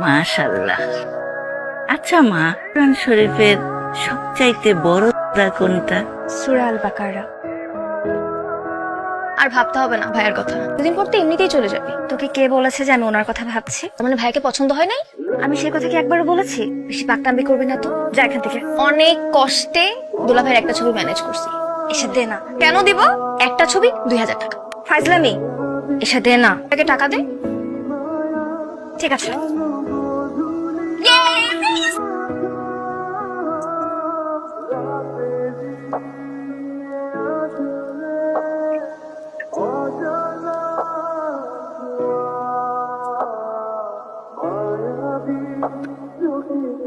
মাশাল্লাহ আচ্ছা মা কোরআন শরীফের সবচাইতে বড় সূরা কোনটা? সুরা আল বাকারা আর ভাবতে হবে না ভাইয়ের কথা। দুদিন পর তো এমনিতেই চলে যাবে। তোকে কে বলেছে যে আমি ওনার কথা ভাবছি? মানে ভাইকে পছন্দ হয় নাই? আমি সেই কথা কি একবারও বলেছি? বেশি পাকনাম্বি করবি না তো। যা এখান থেকে। অনেক কষ্টে দুলা ভাইয়ের একটা ছবি ম্যানেজ করছি। এসে দে না। কেন দিব? একটা ছবি, দুই হাজার টাকা। ফাইজলামি। এসে দে না। তাকে টাকা দে। ঠিক আছে।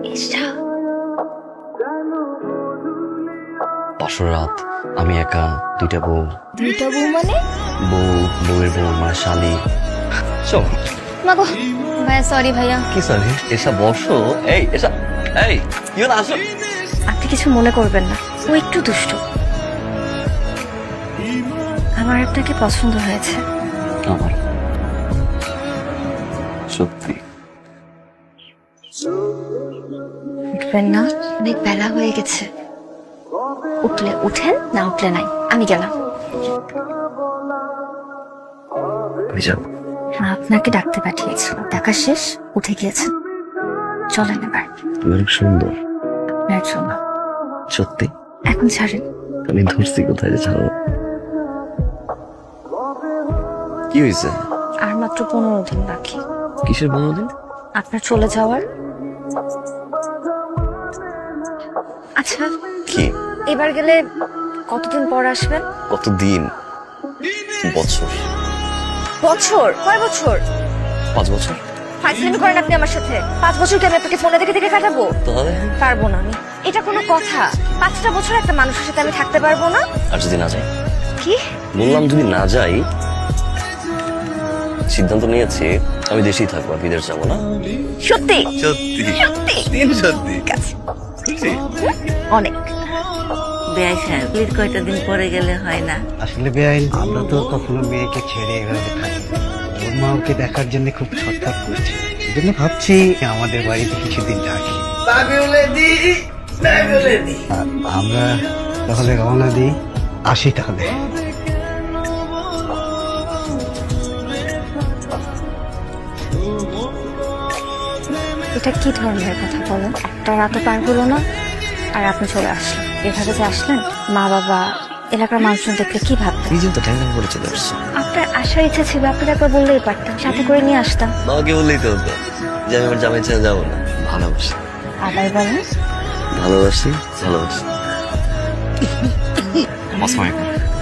এসা পাঁচশো রাত। আমি একা দুইটা বউ। দুইটা বউ মানে? বউ বউয়ের বউ আমার শালি। চল মাগো ভাইয়া সরি ভাইয়া। কি সরি এসা বসো। এই এসা এই ইউন আসো। আপনি কিছু মনে করবেন না। ও একটু দুষ্ট। আমার আপনাকে পছন্দ হয়েছে। আমার। সত্যি। উঠবেন না অনেক বেলা হয়ে গেছে। উঠলে উঠেন না উঠলে নাই। আমি গেলাম। আপনাকে ডাকতে পাঠিয়েছি। দেখা শেষ উঠে গিয়েছেন। চলেন এবার। অনেক সুন্দর। আপনার জন্য। সত্যি? এখন ছাড়েন। আমি ধরছি কোথায় যে ছাড়ো কি হয়েছে? আর মাত্র পনেরো দিন বাকি। কিসের বনদিন আপনার চলে যাওয়ার? আচ্ছা এবার গেলে কতদিন পর আসবেন? কতদিন? বছর। বছর? কয় বছর? পাঁচ বছর। ফাইজলামি করেন আপনি আমার সাথে। পাঁচ বছর কি আমি আপনাকে ফোনে দেখে দেখে কাটাবো? পারব না আমি। এটা কোনো কথা। পাঁচটা বছর একটা মানুষের সাথে আমি থাকতে পারব না। আর যদি না যাই কি? বললাম যদি না যাই সিদ্ধান্ত নিয়েছি আমি দেশেই থাকব আর বিদেশ যাব না। সত্যি? সত্যি। সত্যি? সত্যি। অনেক। বেআই সাহেব ঈদ কয়টা দিন পরে গেলে হয় না। আসলে বেআইন আমরা তো কখনো মেয়েকে ছেড়ে এভাবে থাকি ওর মা ওকে দেখার জন্য খুব ছটফট করছে। জন্য ভাবছি আমাদের বাড়িতে কিছুদিন আ- আমরা তাহলে রওনা দিই আসি তাহলে। এটা কি ধরনের কথা বলো একটা রাতও পার হলো না আর আপনি চলে আসলেন। এভাবে যে আসলেন মা বাবা এলাকার মানুষজন দেখলে কি ভাবতেন? এই যে তো ট্যাং করে চলে আসছে। আপনার আসার ইচ্ছা ছিল আপনাকে একবার বললেই পারতাম সাথে করে নিয়ে আসতাম। বাবাকে বললেই তো হতো যে আমি আমার জামাই ছেড়ে যাব না ভালোবাসি। আবার বলেন? ভালোবাসি ভালোবাসি।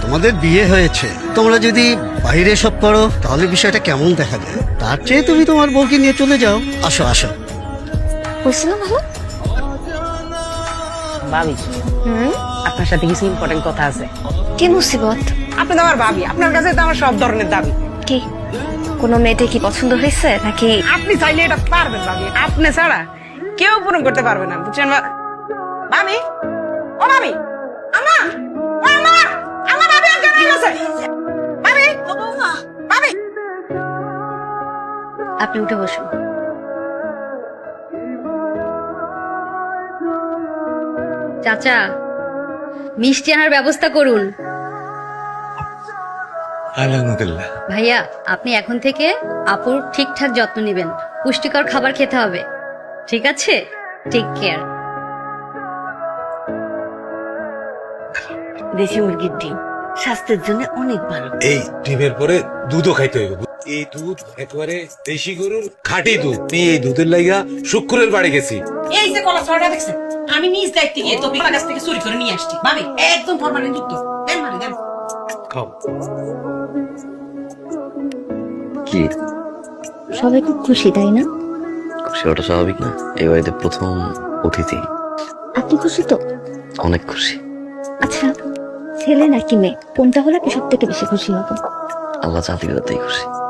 তোমাদের বিয়ে হয়েছে। তোমরা যদি বাইরে সব করো তাহলে বিষয়টা কেমন দেখা যায়? তার চেয়ে তুমি তোমার বউকে নিয়ে চলে যাও। আসো আসো। বুঝছিল ভালো? ভাবি। হুম? আপনার সাথে কিছু ইম্পর্টেন্ট কথা আছে। কি মুসিবত? আপনি তো আমার ভাবি আপনার কাছে তো আমার সব ধরনের দাবি। কি? কোনো মেয়েতে কি পছন্দ হয়েছে নাকি? আপনি চাইলে এটা পারবেন ভাবি আপনি ছাড়া কেউ পূরণ করতে পারবে না বুঝছেন ভাবি? ও ভাবি আমা ও আমা আমার ভাবি আজকে গেছে ভাবি ভাবি। আপনি উঠে বসুন। চাচা মিষ্টি আনার ব্যবস্থা করুন। আলহামদুলিল্লাহ। ভাইয়া আপনি এখন থেকে আপুর ঠিকঠাক যত্ন নেবেন। পুষ্টিকর খাবার খেতে হবে। ঠিক আছে? টেক কেয়ার দেশি মুরগির ডিম স্বাস্থ্যের জন্য অনেক ভালো। এই ডিমের পরে দুধও খাইতে হইব এই দুধ একেবারে দেশি গরুর খাঁটি দুধ। আমি এই দুধের লাইগা শুক্রের বাড়ি গেছি। এই যে কলা ছড়া দেখছেন? আমি নিজ দায়িত্বে গিয়ে তো থেকে চুরি করে নিয়ে আসছি। ভাবি একদম ফরমালিন যুক্ত। দেন মানে দেন। খাও। কি? সবাই খুব খুশি তাই না? খুশি ওটা স্বাভাবিক না? এই বাড়িতে প্রথম অতিথি। আপনি খুশি তো? অনেক খুশি। আচ্ছা ছেলে নাকি মেয়ে? কোনটা হলে আপনি সব থেকে বেশি খুশি হবেন? আল্লাহ চাঁদি তাই খুশি।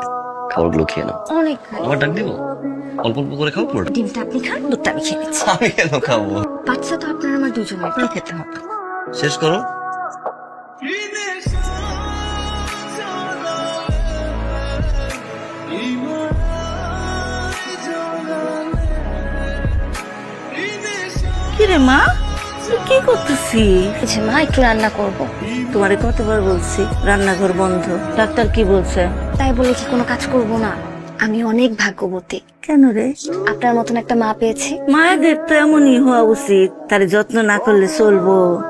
খাবারগুলো খেয়ে নাও। অনেক আমার ডাক দিব? অল্প অল্প করে খাও পুরো ডিমটা আপনি খান দুধটা আমি খেয়ে নিচ্ছি। আমি কেন খাব? বাচ্চা তো আপনার আমার দুজনের আপনার খেতে হবে। শেষ করো। কি রে মা? কি করতেছি? যে মা একটু রান্না করব। তোমারে কতবার বলছি রান্নাঘর বন্ধ। ডাক্তার কি বলছে? তাই বলে কি কোনো কাজ করব না? আমি অনেক ভাগ্যবতী। কেন রে? আপনার মতন একটা মা পেয়েছি। মায়েদের তো এমনই হওয়া উচিত তার যত্ন না করলে চলবো।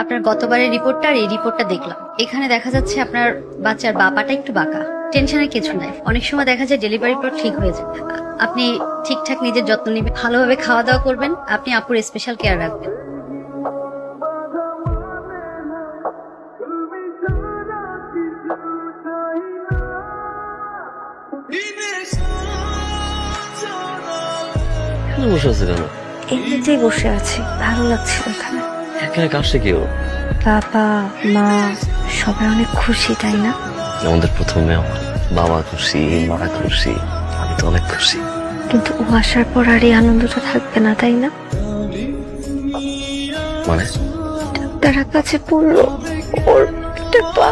আপনার গতবারের রিপোর্টটা আর এই রিপোর্টটা দেখলাম। এখানে দেখা যাচ্ছে আপনার বাচ্চার বাপাটা একটু বাঁকা। টেনশনের কিছু নাই। অনেক সময় দেখা যায় ডেলিভারি পর ঠিক হয়ে যায়। আপনি ঠিকঠাক নিজের যত্ন নেবেন ভালোভাবে খাওয়া দাওয়া করবেন আপনি আপুর স্পেশাল কেয়ার রাখবেন। বসে আছে কেন? এমনিতেই বসে আছি। ভালো লাগছে এখানে একা একা আসছে কেউ? বাবা মা সবাই অনেক খুশি তাই না? আমাদের প্রথমে আমার বাবা খুশি মা খুশি আমি তো অনেক খুশি। কিন্তু ও আসার পর আর এই আনন্দটা থাকবে না তাই না? মানে? তারা কাছে পড়ল ওর একটা পা।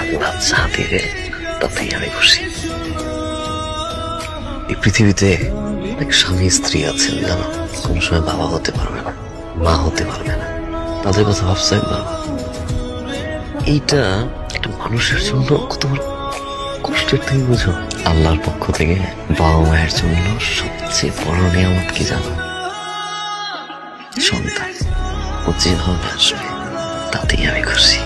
আল্লাহ যা তাতেই আমি খুশি। পৃথিবীতে অনেক স্বামী, স্ত্রী আছেন, জানো? কোনো সময় বাবা হতে পারবে না, মা হতে পারবে না। তাদের কথা ভাবছ একবার এইটা একটা মানুষের জন্য কত কষ্টের তুমি বুঝো? আল্লাহর পক্ষ থেকে বাবা মায়ের জন্য সবচেয়ে বড় নিয়ামত কি জানো? সন্তান। ও যেভাবে আসবে, তাতেই আমি খুশি।